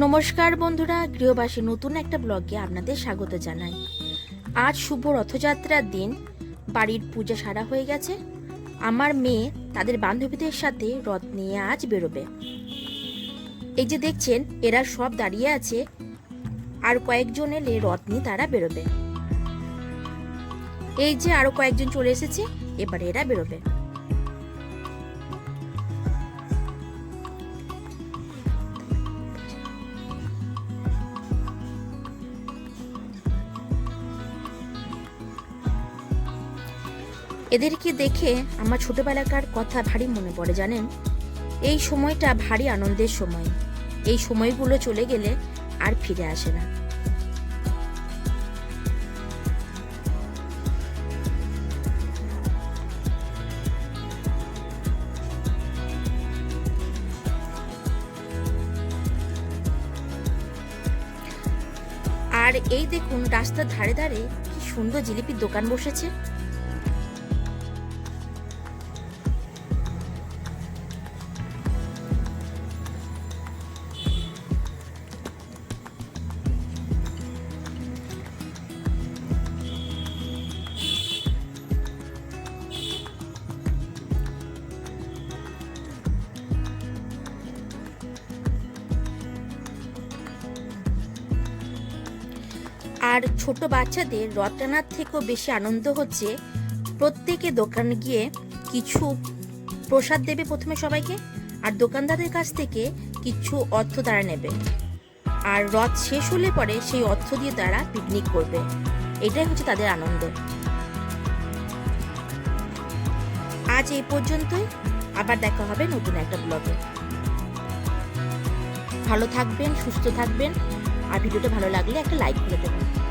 নমস্কার বন্ধুরা, গৃহবাসী নতুন একটা ব্লগে আপনাদের স্বাগত জানাই। আজ শুভ রথযাত্রার দিন, বাড়ির পূজা সারা হয়ে গেছে। আমার মেয়ে তাদের বান্ধবীদের সাথে রথ নিয়ে আজ বেরোবে। এই যে দেখছেন, এরা সব দাঁড়িয়ে আছে, আর কয়েকজন এলে রথ নিয়ে তারা বেরোবে। এই যে আরও কয়েকজন চলে এসেছে, এবারে এরা বেরোবে। এদেরকে দেখে আমার ছোটবেলাকার কথা ভারী মনে পড়ে, জানেন? এই সময়টা ভারী আনন্দের সময়। এই সময়গুলো চলে গেলে আর ফিরে আসে না। আর এই দেখুন, রাস্তার ধারে ধারে কি সুন্দর জিলিপির দোকান বসেছে। আর ছোট বাচ্চাদের রথ টানার থেকেও বেশি আনন্দ হচ্ছে। প্রত্যেকে দোকানে গিয়ে কিছু প্রসাদ দেবে প্রথমে সবাইকে, আর দোকানদারের কাছ থেকে কিছু অর্থ তারা নেবে। আর রথ শেষ হলে পরে সেই অর্থ দিয়ে তারা পিকনিক করবে। এটাই হচ্ছে তাদের আনন্দ। আজ এই পর্যন্তই। আবার দেখা হবে নতুন একটা ব্লগে ভালো থাকবেন, সুস্থ থাকবেন। আর ভিডিওটা ভালো লাগলে একটা লাইক করে দেবেন।